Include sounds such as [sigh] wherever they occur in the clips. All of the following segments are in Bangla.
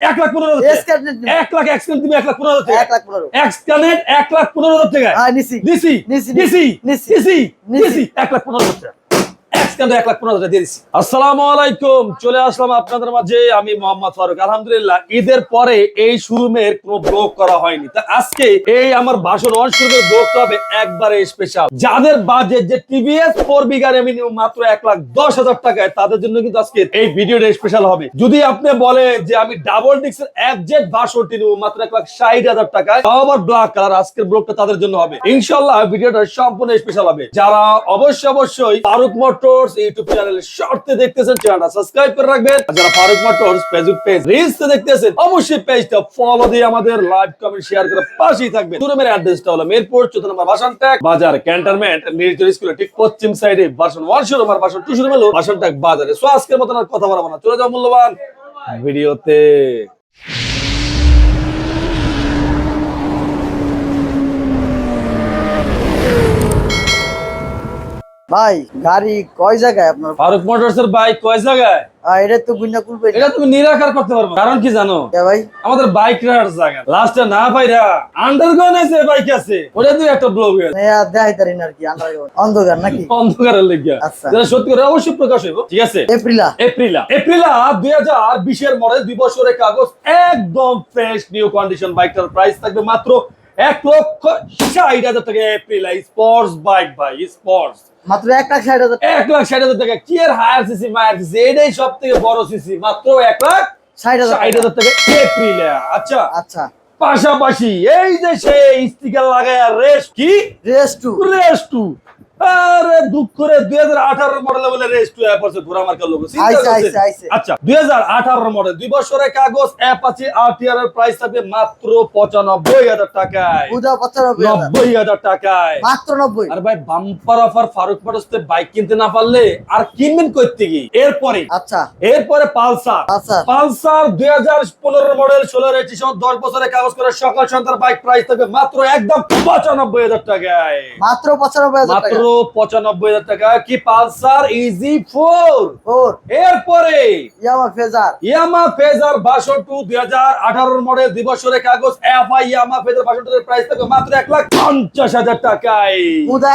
এক লাখ পনেরো এক লাখ এক্সকানেট তুমি এক লাখ পনেরো এক লাখ পনেরো। এক্সকানেট এক লাখ পনেরো হাজার টাকা। হ্যাঁ, নিসি নিসি নিসি নিসি নিসি নিসি এক লাখ পনেরো হাজার চলে আসলাম আপনাদের মাঝে। আমি মোহাম্মদ ফারুক। আলহামদুলিল্লাহ, ঈদের পরে এই করা হয়নি। তা আজকে এই আমার ব্লগটা হবে একবারে স্পেশাল যাদের বাজেট যে টিভিএস ফোর বিঘা রেভিনিউ মাত্র এক লাখ দশ হাজার টাকায়, তাদের জন্য কিন্তু আজকে এই ভিডিওটা স্পেশাল হবে। যদি আপনি বলে যে আমি ডাবল ডিক্সের এফজেড বাসনটি নেব মাত্র এক লাখ ষাট হাজার টাকায়, তাও আবার ব্ল্যাক কালার আজকের ব্লগটা তাদের জন্য হবে। ইনশাল্লাহ ভিডিওটা সম্পূর্ণ স্পেশাল হবে। যারা অবশ্যই অবশ্যই ফারুক মোটরস ইউটিউব চ্যানেল শর্টে দেখতেছেন, চ্যানেলটা সাবস্ক্রাইব করে রাখবেন। আর যারা ফারুক মোটরস ফেসবুক পেজ রিলসে দেখতেছেন, অবশ্যই পেজটা ফলো দিয়ে আমাদের লাইভ কমেন্ট শেয়ার করে পাশেই থাকবেন। শোরুমের অ্যাড্রেসটা হলো মিরপুর, চৌদ্দ নম্বর বাসন ট্যাগ বাজার ক্যান্টনমেন্ট নির্জন স্কুলের ঠিক পশ্চিম সাইডে বাসন ওয়ান শোরুম আর বাসন টু শোরুম হলো বাসন ট্যাগ বাজারে। সো আজকের মতন আর কথা বলব না। চলে যাও মূল্যবান ভিডিওতে। ভাই গাড়ি কয় জায়গায় আপনার? ফারুক মোটরস এর বাইক কয় জায়গায়? এটা তো গুন্ডা খুলবে এটা। তুমি নিরাকার করতে পারবে। কারণ কি জানো? ভাই? আমাদের বাইক রাখার জায়গা। লাস্টে না পাইরা আন্ডারগ্রাউন্ড আছে বাইক আছে ওটা তুই একটা ব্লগ হয়ে দেখাই তারি না আর কি আন্ডারগ্রাউন্ড অন্ধকার নাকি? অন্ধকারের লেগে আচ্ছা। যেটা সত্যি করে অবশ্যই প্রকাশ হইব ঠিক আছে? এপ্রিলা। এপ্রিলা। এপ্রিলা দুই হাজার বিশের মডেল দুই বছরের কাগজ একদম ফ্রেশ নিউ কন্ডিশন বাইকটার প্রাইস থাকবে মাত্র এক লক্ষ ষাট হাজার টাকা এপ্রিল স্পোর্টস বাইক ভাই স্পোর্টস মাত্র এক লাখ ষাট হাজার এক লাখ ষাট হাজার টাকা। কি আর হায়ার সিসি মায়ার সিসি এটাই সব থেকে বড় সিসি মাত্র এক লাখ ষাট হাজার ষাট হাজার টাকা এপ্রিল আচ্ছা। আচ্ছা। পাশাপাশি এই যে সেই স্টিকার লাগায় রেস কি? Race two. Race two. আরে দুঃখ করে দুই হাজার আঠারো মডেলে বলে রেস টু অ্যাপ আছে ঘোরা মার্কার লোক। আচ্ছা দুই হাজার আঠারো মডেল দুই বছরের কাগজ অ্যাপ আছে আরটিআর এর প্রাইস থাকবে মাত্র পঁচানব্বই হাজার টাকায়। নব্বই হাজার টাকায়। মাত্র নব্বই। আর ভাই bumper offer Faruk motors bike কিনতে না পারলে আর কিনবেন করতে কি? এরপরে আচ্ছা। এরপরে পালসার। পালসার। পালসার দুই হাজার পনেরো মডেল ষোলো রেজিস্ট্রেশন দশ বছরের কাগজ করে সকাল সন্ধ্যার বাইক প্রাইস থাকবে মাত্র একদম পঁচানব্বই হাজার টাকায়। মাত্র পঁচানব্বই হাজার মাত্র টাকা পঁচানব্বই হাজার টাকা কি পালসার? ইজি ফোর ফোর এরপরে Yamaha Fazer Yamaha Fazer two দুই হাজার আঠারোর মডেল দুই বছরের কাগজ F I Yamaha Fazer price থাকবে মাত্র এক লাখ পঞ্চাশ হাজার টাকায়।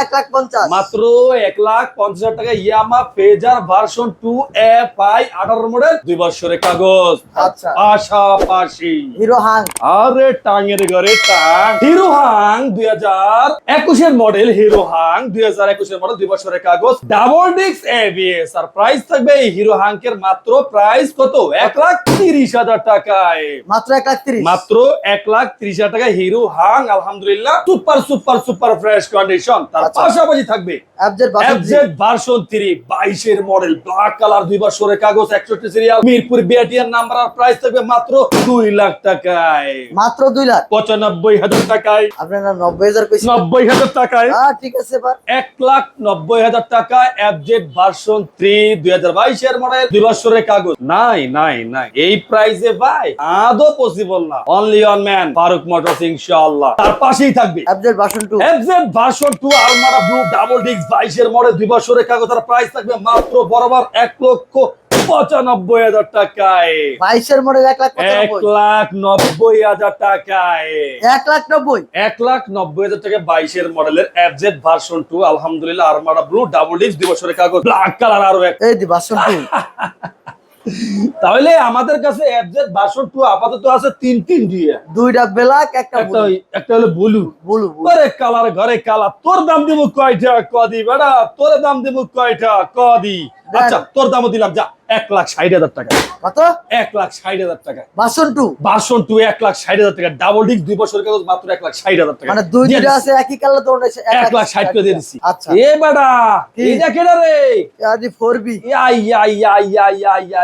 এক লাখ পঞ্চাশ। মাত্র এক লাখ পঞ্চাশ হাজার টাকা Yamaha Fazer version two F I আঠারো মডেল দুই বছরের কাগজ। আচ্ছা। পাশাপাশি হিরো হাং। আরে টাঙের ঘরে টাং। হিরো হাং দুই হাজার একুশের মডেল হিরো হাং দুই হাজার একুশের মডেল দুই বছরের কাগজ ডাবল ডিক্স এবিএস আর প্রাইস থাকবে এই হিরো হাঙ্কের মাত্র প্রাইস কত? এক লাখ তিরিশ হাজার টাকায়। মাত্র এক লাখ তিরিশ। মাত্র এক লাখ ত্রিশ হাজার টাকা হিরো হাং আলহামদুলিল্লাহ super super super fresh condition তার আচ্ছা। পাশাপাশি থাকবে ভার্সন 3 22 এর মডেল ব্ল্যাক কালার দুই বছরের কাগজ 61 সিরিয়াল মিরপুর বিআরটিআর নাম্বার আর প্রাইস থাকবে মাত্র 2 লাখ টাকায়। মাত্র দুই লাখ। 95 হাজার টাকায়। আপনারা নব্বই হাজার 90 হাজার টাকায়। ঠিক আছে এক লাখ নব্বই হাজার টাকা অ্যাপজেট ভার্সন থ্রি দুই হাজার বাইশের মডেল দুই বছরের কাগজ। নাই নাই নাই। এই প্রাইসে ভাই আদৌ পসিবল না। Only one man Faruk motors ইনশাআল্লাহ। তার পাশেই থাকবে। অ্যাপজেট ভার্সন টু অ্যাপজেট ভার্সন টু আলমারা ব্লু ডাবল ডিস্ক বাইশের মডেল দুই বছরের কাগজ তার প্রাইস থাকবে মাত্র বরাবর এক লক্ষ পঁচানব্বই হাজার টাকায়। বাইশের মডেল এক লাখ এক লাখ নব্বই হাজার টাকায়। এক লাখ নব্বই। এক লাখ নব্বই হাজার টাকা বাইশের মডেলের এফজেড ভার্সন টু আলহামদুলিল্লাহ আরমারা ব্লু ডাবল ডিস্ক দুই বছরের কাগজ ব্ল্যাক কালার আরও এক। এই দি টু [laughs] তাহলে আমাদের কাছে এফজেড ভার্সন টু আপাতত আছে তিন তিন দিয়ে। দুইটা ব্ল্যাক একটা একটা একটা হলো ব্লু। বুলু ঘরে কালার ঘরে কালার। তোর দাম দিব কয়টা? কদি বেড়া। তোর দাম দিব কয়টা? কদি। আচ্ছা তোর দামও দিলাম। যা এক লাখ ষাট হাজার টাকা। কত? এক লাখ ষাট হাজার টাকা। বাসন টু ভার্সন টু এক লাখ ষাট হাজার টাকা। ডাবল ডিস্ক দুই বছরের কাগজ মাত্র এক লাখ ষাট হাজার টাকা। মানে দুই দুইটা আছে একই কালার তো এক লাখ ষাট করে দিয়ে দিচ্ছি আচ্ছা। এ বেটা কেডা রে? আদি বি। ইয়া ইয়া ইয়া ইয়া ইয়া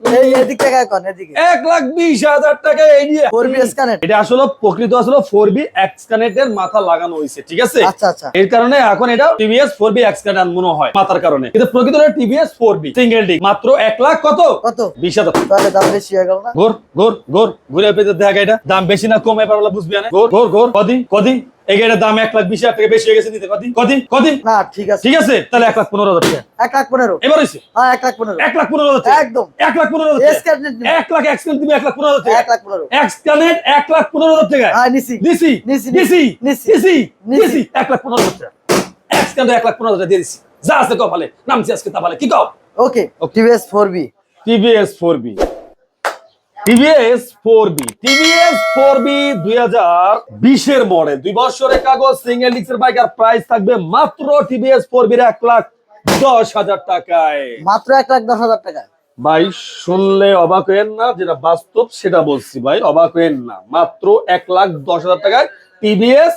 এই এদিক থেকে এখন এদিকে। এক লাখ বিশ হাজার টাকা এই নিয়ে। ফোর স্ক্যানেট এটা আসলে প্রকৃত আসলে ফোর এক্সকানেটের মাথা লাগানো হয়েছে ঠিক আছে? আচ্ছা আচ্ছা। এর কারণে এখন এটা টিভিএস এক্সকানেট মনে হয় মাথার কারণে। কিন্তু প্রকৃত টিভিএস সিঙ্গেল মাত্র এক লাখ কত? কত? বিশ হাজার। তাহলে দাম বেশি হয়ে গেল না? ঘুরে পেতে দেখা এটা। দাম বেশি না কম এবার বুঝবি না। কদি। এই গাড়ির দাম এক লাখ বিশ হাজার টাকা বেশি হয়ে গেছে নিতে কদি কদি কদি না ঠিক আছে ঠিক আছে তাহলে এক লাখ পনেরো হাজার টাকা এক লাখ পনেরো এবার হয়েছে হ্যাঁ এক লাখ পনেরো এক লাখ পনেরো হাজার টাকা একদম এক লাখ পনেরো হাজার এক লাখ এক্সকানেট তুমি এক লাখ পনেরো হাজার টাকা এক লাখ পনেরো এক্সকানেট এক লাখ পনেরো হাজার টাকা হ্যাঁ নিছি দিছি নিছি, দিছি নিছি, নিছি। এক লাখ পনেরো হাজার টাকা এক্সকানেট এক লাখ পনেরো হাজার দিয়ে দিছি যা আছে কপালে নামছি আজকে তাপালে কি কও okay. TVS four V TVS four V TVS four V TVS four V দুই হাজার বিশের মডেল। দুই বছরের কাগজ সিঙ্গেল ডিক্সের বাইক আর প্রাইস থাকবে মাত্র টিভিএস ফোর বির এক লাখ দশ হাজার টাকায়। মাত্র এক লাখ দশ হাজার টাকা ভাই শুনলে অবাক হয়েন না যেটা বাস্তব সেটা বলছি ভাই অবাক হয়েন না। মাত্র এক লাখ দশ হাজার টাকায় টিভিএস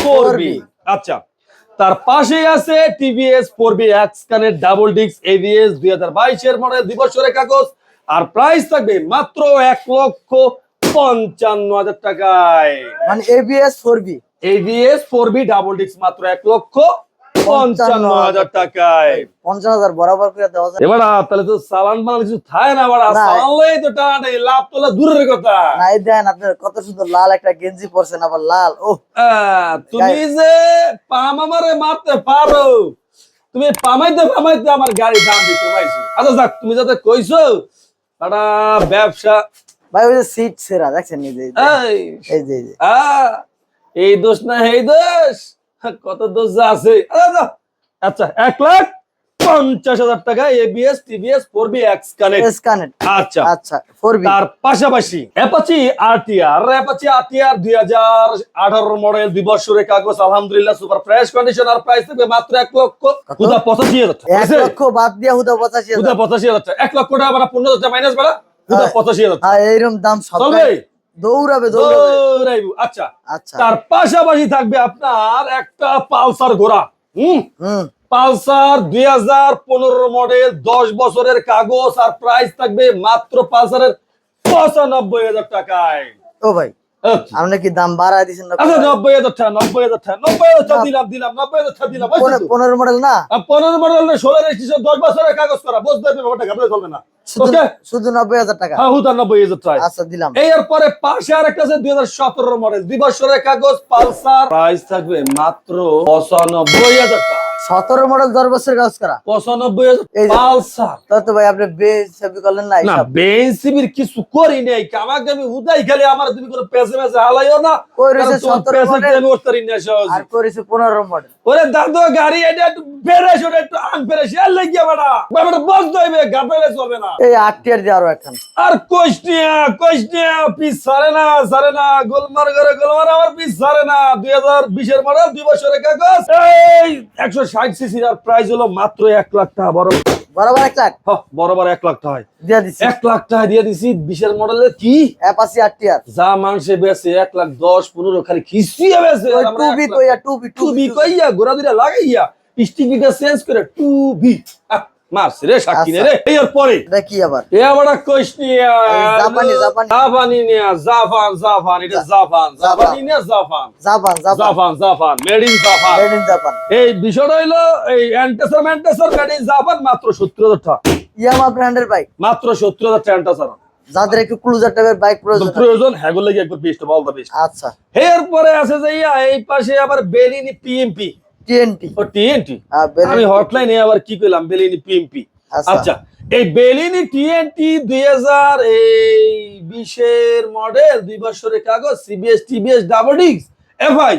ফোর বি আচ্ছা তার পাশে আছে টিভিএস ফোর বি এক্স কানের ডাবল ডিক্স এভিএস দুই হাজার বাইশের মডেল। দুই বছরের কাগজ আর প্রাইস থাকবে মাত্র এক লক্ষ পঞ্চান্ন হাজার টাকায়। মানে ABS four V ABS four V double ডিক্স মাত্র এক লক্ষ পঞ্চান্ন হাজার টাকায়। পঞ্চাশ হাজার বরাবর করে দেওয়া যায়। এবার তাহলে তো সালান বানাল কিছু থাকে না বাড়া সালানলেই তো টাকা নেই লাভ তোলা দূরের কথা। দেন আপনার কত সুন্দর লাল একটা গেঞ্জি পরছেন আবার লাল ও তুমি যে পাম আমারে মারতে পারো তুমি পামাইতে পামাইতে আমার গাড়ি দাম দিতে পাইছো। আচ্ছা যাক তুমি যাতে কইছো একটা ব্যবসা। ভাই ওই যে সিট সেরা দেখছেন এই যে এই যে, এই, দোষ না এই দোষ? কত দোষ আছে। আচ্ছা, আচ্ছা এক লাখ? পঞ্চাশ হাজার টাকা ABS TVS four V X connect আচ্ছা। আচ্ছা ফোর বি তার পাশাপাশি অ্যাপাচি আরটিআর অ্যাপাচি আরটিআর দুই হাজার আঠারো মডেল দুই বছরের কাগজ আলহামদুলিল্লাহ সুপার ফ্রেশ কন্ডিশন আর প্রাইস থাকবে মাত্র এক লক্ষ হুদা পঁচাশি হাজার। টাকা এক লক্ষ বাদ দিয়ে হুদা পঁচাশি হুদা পঁচাশি হাজার। এক লক্ষ টাকা বাড়া পনেরো হাজার মাইনাস বাড়া হুদা হ্যাঁ। পঁচাশি হাজার। হ্যাঁ এইরকম দাম সব চলবে? দৌড়াবে দৌড়াবে। আচ্ছা। আচ্ছা। তার পাশাপাশি থাকবে আপনার একটা পালসার ঘোড়া। হুম? হুম। পালসার দুই হাজার পনেরো মডেল দশ বছরের কাগজ আর প্রাইস থাকবে মাত্র পালসারের পঁচানব্বই হাজার টাকায়। ও ভাই আচ্ছা আপনি কি দাম বাড়ায় দিচ্ছেন আচ্ছা, নব্বই হাজার টাকা নব্বই হাজার টাকা নব্বই হাজার টাকা দিলাম দিলাম নব্বই হাজার টাকা দিলাম পনেরো মডেল না? পনেরো মডেল ষোলো রেজিস্ট্রেশন দশ বছরের কাগজ করা বুঝতে পারবে ব্যাপারটা ঘাবড়ে চলবে না। শুধু নব্বই হাজার টাকা? হ্যাঁ হুতার নব্বই হাজার টাকা। আচ্ছা দিলাম। এই পরে পাশে আর একটা আছে দুই হাজার সতেরো মডেল দুই বছরের কাগজ পালসার প্রাইস থাকবে মাত্র পঁচানব্বই হাজার টাকা। সতেরো মডেল দশ বছর কাজ করা। পঁচানব্বই তো ভাই আপনি বেসবি করলেন না বেসিবির কিছু করি নাই। আমাকে আমি উদাই খেলে আমার তুমি কোনো পেছে মেসে হালাইও না। কই রয়েছে কারণ তোমার 17 পেছে মডেল? আমি উঠতে পারি না সহজে। আর করেছে পনেরো মডেল ওরে দাদু গাড়ি এটা একটু বেড়েস ওটা একটু আং বেড়েছে এর লাগিয়ে বাড়া ব্যাপারটা দইবে হইবে বেড়ে চলবে না। এই আটটিয়ার যে দিয়ে আরও এখন আর কোষ্টিয়া কোষ্টিয়া পিস সারে না সারে না গোলমার করে গোলমার আমার পিস সারে না। দুই হাজার বিশের মডেল দুই বছরের কাগজ। এই একশো ষাট সিসির আর প্রাইস হলো মাত্র এক লাখ টাকা বড়। বরাবর এক লাখ? হ, বরাবর এক লাখ টাকা দিয়ে দিচ্ছি এক লাখ টাকা দিয়ে দিছি বিশের মডেলের কি? অ্যাপাসি আট যা মানুষে বেছে এক লাখ দশ পনেরো খালি খিস্টিয়া বেছে ওই টু বি কইয়া টু বি কইয়া গোড়া দুইটা লাগাইয়া স্টিকিটা চেঞ্জ করে টু বি। মারছে রে সাক্ষী রে। এর পরে এটা কি আবার? এ আবার কইস নিয়া জাপানি, জাপানি। জাপানি নিয়া জাপান জাপান এটা জাপান জাপানি নিয়া Japan Japan Japan Japan Japan made in Japan. Made in Japan. এই বিষয়টা হইল এই অ্যান্টেসার ম্যান্টেসার মেড ইন জাপান মাত্র সত্তর হাজার টাকা। ইয়ামা ব্র্যান্ডের বাইক মাত্র সত্তর হাজার টাকা অ্যান্টেসার যাদের একটু ক্লুজার টাইপের বাইক প্রয়োজন প্রয়োজনগুলো একবার বেস্ট বল দা বেস্ট আচ্ছা। এরপরে আছে যে ইয়া এই পাশে আবার বেলিনি পিএমপি টিএনটি ও টিএনটি আমি হটলাইনে আবার কি কইলাম? বেলিনি পিএমপি আচ্ছা। আচ্ছা এই বেলিনি টিএনটি দুই হাজার এই বিশের মডেল দুই বছরের কাগজ সিবিএস টিবিএস ডাবল ডিক্স এফআই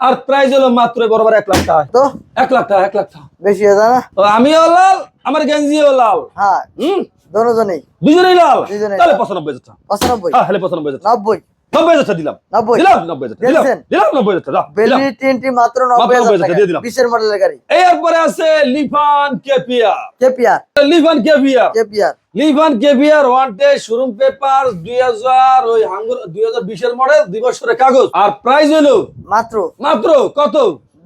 আর প্রাইস হলো মাত্র বরাবর এক লাখ টাকা। তো? এক লাখ টাকা এক লাখ টাকা। বেশি না? আমিও লাল আমার গেঞ্জিও লাল। হ্যাঁ। হুম? দোনোজনেই দুজনেই লাল? তাহলে। পঁচানব্বই হাজার টাকা। পঁচানব্বই। হ্যাঁ হলে পঁচানব্বই হাজার নব্বই। নব্বই হাজার দিলাম। নব্বই? দিলাম নব্বই হাজার দিলাম। দিলাম নব্বই হাজার টাকা দাও, দিলাম। বেলিনি টিএনটি মাত্র নব্বই নব্বই হাজার হাজার দিয়ে দিলাম। বিশের মডেলের গাড়ি। এরপরে আছে লিফান কেপিয়া কেপিয়া লিফান কেপিয়া লিভান কেভিয়ার ডে শোরুম পেপার দুই হাজার ওই হাঙ্গুর দুই হাজার বিশের মডেল দুই বছরের কাগজ। আর প্রাইস হলো মাত্র। মাত্র কত?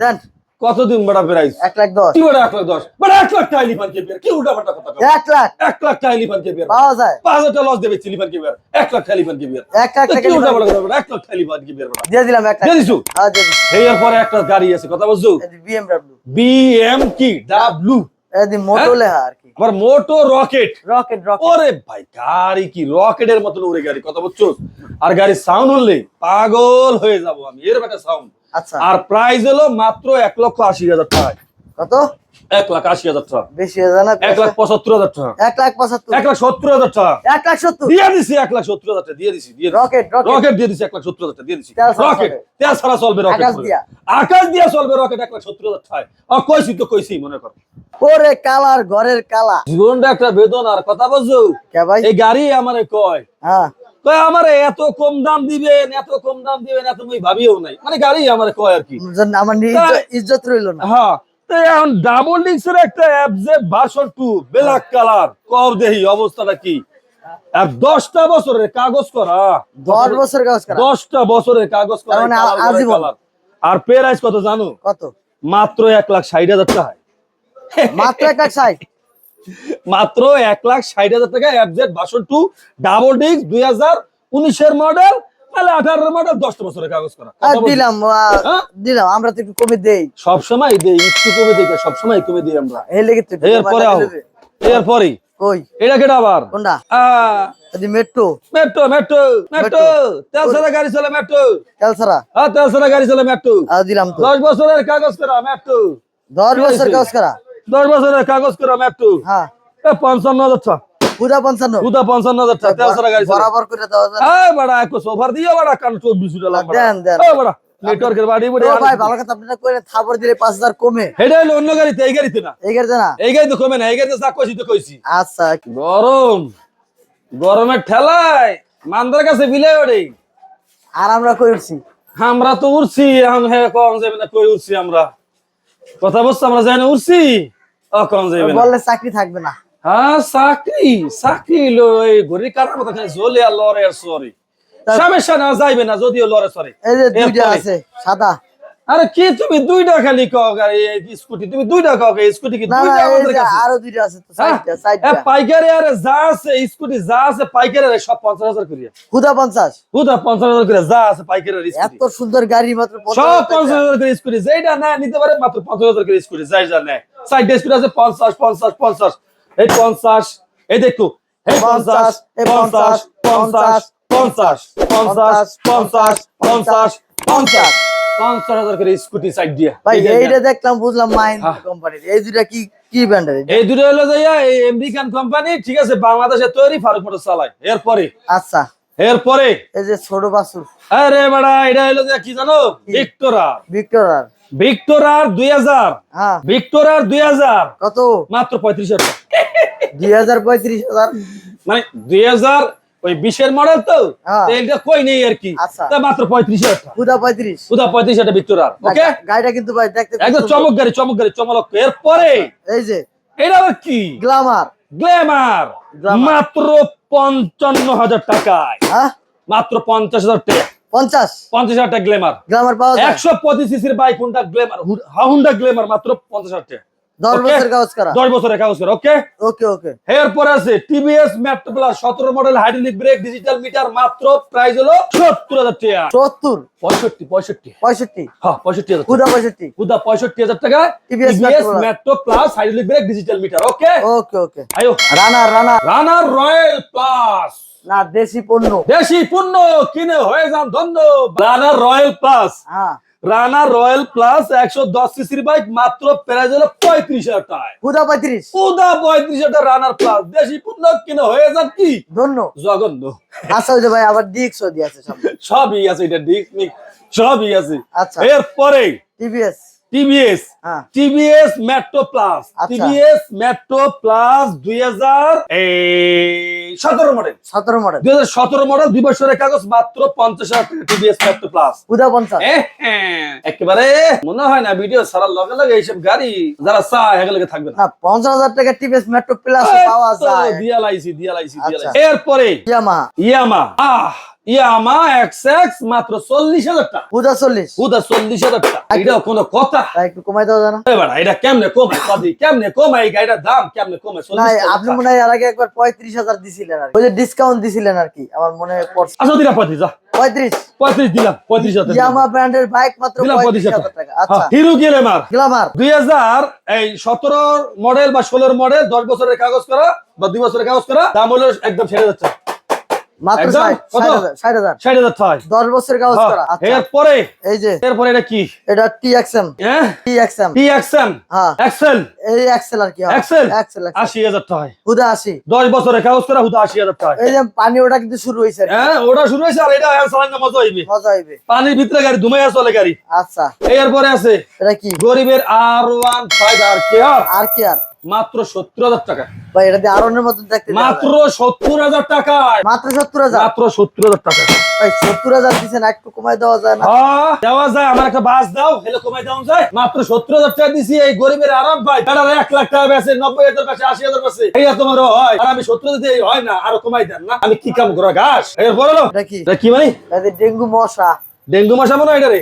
দেন। কত দিন বেড়া প্রাইস? এক লাখ দশ। কি বেড়া এক লাখ দশ? বেড়া এক লাখ টাকা লিফান কে উল্টা পাল্টা কথা? এক লাখ। এক লাখ টাকা লিফান পাওয়া যায়। পাঁচ হাজার লস দেবে লিফান এক লাখ টাকা লিফান কে বিয়ার এক লাখ টাকা কি উল্টা পাল্টা কথা? এক লাখ টাকা লিফান দিয়ে দিলাম এক লাখ। দিয়ে দিছু? হ্যাঁ পরে একটা গাড়ি আছে কথা বিএমডব্লিউ বিএম কি? ডাব্লু এদি মোটো লেহা আর কি। আবার মোটো রকেট। Rocket rocket. ওরে ভাই গাড়ি কি রকেটের মতন উড়ে গাড়ি কথা বলছো? আর গাড়ির সাউন্ড হলে পাগল হয়ে যাব আমি। এরকম একটা সাউন্ড আর প্রাইস হলো মাত্র এক লক্ষ আশি হাজার টাকা কত? এক লাখ আশি হাজার টাকা। বেশি এক লাখ পঁচাত্তর হাজার টাকা। এক লাখ পঁচাত্তর। এক লাখ সত্তর হাজার টাকা। এক লাখ সত্তর। দিয়ে দিছি এক লাখ সত্তর হাজার টাকা দিয়ে দিছি দিয়ে রকেট রকেট দিয়ে দিছি এক লাখ সত্তর হাজার টাকা দিয়ে দিছি। রকেট তেল ছাড়া চলবে রকেট আকাশ দিয়া। আকাশ দিয়া চলবে রকেট এক লাখ সত্তর হাজার টাকা ও কইছি তো কইছি মনে কর। ওরে কালার ঘরের কালা। জীবনটা একটা বেদনার কথা বলছো। কে ভাই? এই গাড়ি আমারে কয় হ্যাঁ। কয় আমারে এত কম দাম দিবেন এত কম দাম দিবেন এত মুই ভাবিও নাই। মানে গাড়ি আমারে কয় আর কি। আমার ইজ্জত রইল না। হ্যাঁ এখন ডাবল একটা অ্যাবজেট ভার্সন টু ব্ল্যাক কালার কব দেহি অবস্থাটা কি? দশটা বছরের কাগজ করা। দশ বছর কাজ করা। দশটা বছরের কাগজ করা মানে আজীবন। আর প্রাইস কত জানো? কত? মাত্র এক লাখ ষাট হাজার টাকা মাত্র এক লাখ ষাট। মাত্র এক লাখ ষাট হাজার টাকা অ্যাবজেট ভার্সন টু ডাবল ডিক্স দুই হাজার উনিশের মডেল তাহলে আঠারোর মডেল দশটা বছরের কাগজ করা। দিলাম হ্যাঁ? দিলাম আমরা তো একটু কমে দেই। সবসময় দেই একটু কমে দিই সবসময় কমে দিই আমরা। এই লেগে তো একটু এরপরে আও। কমাতে হবে। এরপরে কই? এটা কেটা আবার? কোনটা? মেট্রো মেট্রো মেট্রো মেট্রো তেল গাড়ি চলে মেট্রো তেলসারা হ্যাঁ গাড়ি চলে মেট্রো দিলাম দশ বছরের কাগজ করা মেট্রো দশ বছর? কাজ করা? দশ বছরের কাগজ করা মেট্রো হ্যাঁ। পঞ্চান্ন হাজার টাকা। পুরা পঞ্চান্ন? উদা পঞ্চান্ন হাজার টাকা তেল ছাড়া গাড়ি চলে বরাবর করে দেওয়া যায় হ্যাঁ বাড়া একটু সোফার দিয়ে বাড়া কান চব্বিশ উঠে লাগ দেন, দেন। বাড়া নেটওয়ার্কের বাড়ি ও ভাই ভালো কথা আপনারা করে থাপড় দিলে পাঁচ হাজার কমে। হলো অন্য গাড়িতে এই গাড়িতে না। এই গাড়িতে না? এই গাড়িতে কমে না এই গাড়িতে যা কইছি তো কইছি। আচ্ছা গরম গরমের ঠেলায় মান্দার কাছে বিলে ওরে আর আমরা কই উঠছি? আমরা তো উঠছি এখন কম যাবে না কই উঠছি আমরা? কথা বলছো আমরা জানি উঠছি ও কম যাবে না। বললে চাকরি থাকবে না। হ্যাঁ চাকরি চাকরি লো এই ঘড়ির কাটার মতো জ্বলে আর লড়ে আর সরি সমস্যা না যাইবে না যদিও লড়ে সরি এই যে দুইটা আছে সাদা। আরে কি তুমি দুই টাকা লিখো স্কুটি তুমি দুই কও স্কুটি কি দুইটা আমাদের কাছে? আরও আছে তো হ্যাঁ? পাইকারে আরে যা আছে স্কুটি যা আছে পাইকারে সব হাজার করে। হুদা 50 হুদা 50000 করে যা আছে পাইকারে এত সুন্দর গাড়ি মাত্র 50000 করে স্কুটি যেটা না নিতে পারে মাত্র 50000 করে স্কুটি যাই যা না। সাইড স্কুটি আছে 50 50 50 এই 50 এই দেখো এই 50 এই 50 50 50 50 50 50 50 পঞ্চাশ হাজার করে স্কুটি সাইড দিয়া। ভাই এইটা দেখলাম বুঝলাম হ্যাঁ। কোম্পানির। এই দুইটা কি কি ব্র্যান্ডের এই দুটো হলো যাইয়া এই আমেরিকান কোম্পানি ঠিক আছে বাংলাদেশে তৈরি ফারুক মোটর চালায়। এরপরে? আচ্ছা। এরপরে? এই যে ছোট বাসুর আরে বেড়া এটা হলো যে কি জানো? ভিক্টোরা ভিক্টোরার ভিক্টোরার দুই হাজার। হ্যাঁ। ভিক্টোরার দুই হাজার। কত? মাত্র পঁয়ত্রিশ হাজার দুই হাজার পঁয়ত্রিশ হাজার। মানে দুই হাজার ওই বিশের মডেল তো? হ্যাঁ। এইটা কই নেই আর কি? আচ্ছা। তা মাত্র পঁয়ত্রিশ হাজার পঁয়ত্রিশ। উদা পঁয়ত্রিশ হাজার ভিক্টোরার ওকে গাড়িটা কিন্তু ভাই দেখতে একদম চমক গাড়ি চমক গাড়ি চমক। এরপরে এই যে এটা আবার কি? গ্লামার। Glamour Glamour। মাত্র পঞ্চান্ন হাজার টাকায়। হ্যাঁ? মাত্র পঞ্চাশ হাজার টাকা। পঞ্চাশ। পঞ্চাশ হাজার টাকা গ্ল্যামার গ্লামার পাওয়া একশো পঁচিশ সিসির বাইক কোনটা? গ্ল্যামার হাউন্ডা গ্ল্যামার মাত্র পঞ্চাশ হাজার টাকা। দশ Okay? কাগজ করা। দশ বছরের কাগজ করে ওকে ওকে ওকে এরপর আছে টিভিএস মেট্রো প্লাস সতেরো model hydraulic brake digital meter মাত্র প্রাইস হলো টাকা। হ্যাঁ TVS plus hydraulic brake digital meter okay okay okay আয়ো রানার রানার রয়্যাল প্লাস না দেশি পণ্য। দেশি পণ্য কিনে হয়ে যান ধন্য রানার রয়্যাল প্লাস হ্যাঁ। রানার রয়্যাল প্লাস একশো দশ সিসির বাইক মাত্র প্রাইস হলো পঁয়ত্রিশ হাজার টাকায়। হুদা পঁয়ত্রিশ। পুদা পঁয়ত্রিশ হাজার রানার প্লাস। দেশি পণ্য কিনে হয়ে যান কি? ধন্য। জঘন্য। আচ্ছা ওই যে ভাই আবার ডিক্স দিয়ে আছে সব। সবই আছে এটা ডিক্স সবই আছে। আচ্ছা। এরপরে টিভিএস। টিভিএস হ্যাঁ। টিভিএস মেট্রো প্লাস আচ্ছা। টিভিএস মেট্রো প্লাস দুই হাজার সতেরো মডেল সতেরো মডেল দুই হাজার সতেরো মডেল দুই বছরের কাগজ মাত্র পঞ্চাশ হাজার টাকা টিভিএস মেট্রো প্লাস হুদা পঞ্চাশ। একেবারে মনে হয় না ভিডিও ছাড়ার লগে লগে এইসব গাড়ি যারা চায় এগুলো থাকবে না। না পঞ্চাশ হাজার টাকা টিভিএস মেট্রো প্লাস পাওয়া যায়। দিয়া লাইছি দিয়া লাইছি দিয়া আচ্ছা। লাইছি। এরপরে ইয়ামা ইয়ামা আহ ইয়ামা এক্স এক্স মাত্র চল্লিশ হাজার টাকা। পূজা চল্লিশ। হুদা চল্লিশ হাজার টাকা। এটা কোনো কথা। একটু কমাই দেওয়া যায় না এ বেটা, এটা কেমনে কমায়? কাদি কেমনে কমায়? এই গাড়িটার দাম কেমনে না 40,000 আপনি মনে হয় এর আগে একবার পঁয়ত্রিশ হাজার দিছিলেন আর ওই যে ডিসকাউন্ট দিছিলেন আর কি আমার মনে পড়ছে। আচ্ছা দিলাম পঁয়ত্রিশ যা। পঁয়ত্রিশ। পঁয়ত্রিশ দিলাম পঁয়ত্রিশ হাজার। ইয়ামা ব্র্যান্ডের বাইক মাত্র পঁয়ত্রিশ হাজার টাকা। আচ্ছা। Hero glamour. গ্লামার। দুই হাজার এই সতেরো মডেল বা ষোলোর মডেল দশ বছরের কাগজ করা বা দুই বছরের কাগজ করা দাম হলো একদম ছেড়ে যাচ্ছে। মাত্র টাকা করা আচ্ছা। এরপরে? এই যে এরপরে এটা কি? এটা টি এক্সএম হ্যাঁ? টি এক্সএম টি এক্সএম হ্যাঁ। এক্সেল? এই এক্সেল আর কি এক্সেল? এক্সেল আশি হাজার টাকা হুদা আশি। দশ বছরের কাগজ করা হুদা টাকা এই যে পানি ওটা কিন্তু শুরু হয়েছে। হ্যাঁ ওটা শুরু হয়েছে আর এটা চালানো মজা হইবে। মজা হইবে। পানির ভিতরে গাড়ি ধুমাইয়া চলে গাড়ি। আচ্ছা। এরপরে আছে এটা কি? গরিবের আর ওয়ান ফাইভ আর কে আর আর কি আর মাত্র সত্তর হাজার টাকা। ভাই এটা দিয়ে আরনের মতন দেখতে মাত্র যায়। সত্তর হাজার টাকায়। মাত্র মাত্র সত্তর হাজার টাকা ভাই সত্তর হাজার একটু কমাই দেওয়া যায় না। হ্যাঁ, দেওয়া যায় আমার একটা বাস দাও হেলে কমাই দেওয়া যায়। মাত্র সত্তর হাজার টাকা দিছি এই গরিবের আরাম পাই তারা এক লাখ টাকা বেছে আশি হাজার বেছে তোমার হয় আর আমি হয় না আরও কমাই দেন না। আমি কি কাম করা ঘাস এর বলো এটা কি? এটা কি ভাই এটা ডেঙ্গু মশা। ডেঙ্গু মশা মনে হয় এটা রে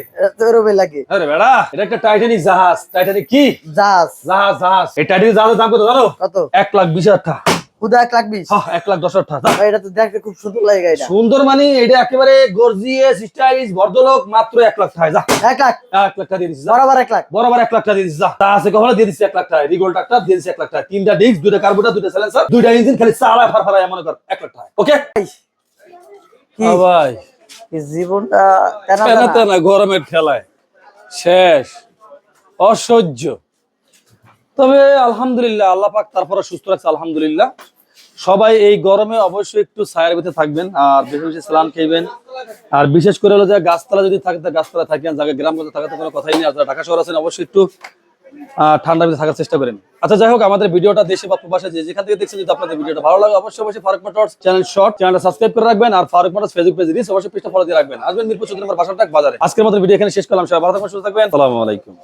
এরবে লাগে। আরে বেড়া এটা একটা টাইটানিক জাহাজ। টাইটানিক কি? জাহাজ। জাহাজ জাহাজ। এই টাইটানিক জাহাজের দাম কত জানো? কত? এক লাখ বিশ হাজার টাকা। হুদা এক লাখ বিশ? হ্যাঁ, এক লাখ দশ হাজার এটা তো দেখতে খুব সুন্দর লাগে এটা সুন্দর মানে এটা একেবারে গর্জিয়াস স্টাইলিশ ভদ্রলোক মাত্র এক লাখ টাকা যা। এক লাখ? এক লাখ টাকা দিয়ে দিচ্ছি বরাবর এক লাখ? বরাবর এক লাখ টাকা দিয়ে দিচ্ছি যা। তা আছে কখনো? দিয়ে দিচ্ছি এক লাখ টাকা রিগোল টাকা দিয়ে দিচ্ছি এক লাখ টাকা তিনটা ডিস্ক দুইটা কার্বোটা দুইটা সাইলেন্সার দুইটা ইঞ্জিন খালি চালা ফারফারায় মনে কর এক লাখ টাকা ওকে ভাই। জীবনটা গরমের খেলায়। শেষ। অসহ্য। তবে আলহামদুলিল্লাহ, আল্লাহ পাক তারপরে সুস্থ রাখছে আলহামদুলিল্লাহ। সবাই এই গরমে অবশ্যই একটু ছায়ের ভিতরে থাকবেন, আর বেশি বেশি সালাম খাইবেন আর বিশেষ করে হলো যে গাছতলা যদি থাকে গাছতলা থাকেন জায়গায় গ্রামগঞ্জে থাকাতে কোনো কথাই নেই। আর ঢাকা শহর আছেন, অবশ্যই একটু আহ, ঠান্ডার ভিতরে থাকার চেষ্টা করেন। আচ্ছা যাই হোক আমাদের ভিডিওটা দেশে বা প্রবাসে যে যেখান থেকে দেখছেন যদি আপনাদের ভিডিওটা ভালো লাগে অবশ্যই অবশ্যই ফারুক মোটরস চ্যানেল শর্ট চ্যানেলটা সাবস্ক্রাইব করে রাখবেন আর Farooq Motors Facebook page reels অবশ্যই পেজটা ফলো দিয়ে রাখবেন। আসবেন মিরপুর চৌধুরী নম্বর বাসাটা বাজারে আজকের মতো ভিডিও এখানে শেষ করলাম। সবাই ভালো থাকবেন সুস্থ থাকবেন। আসসালামু আলাইকুম।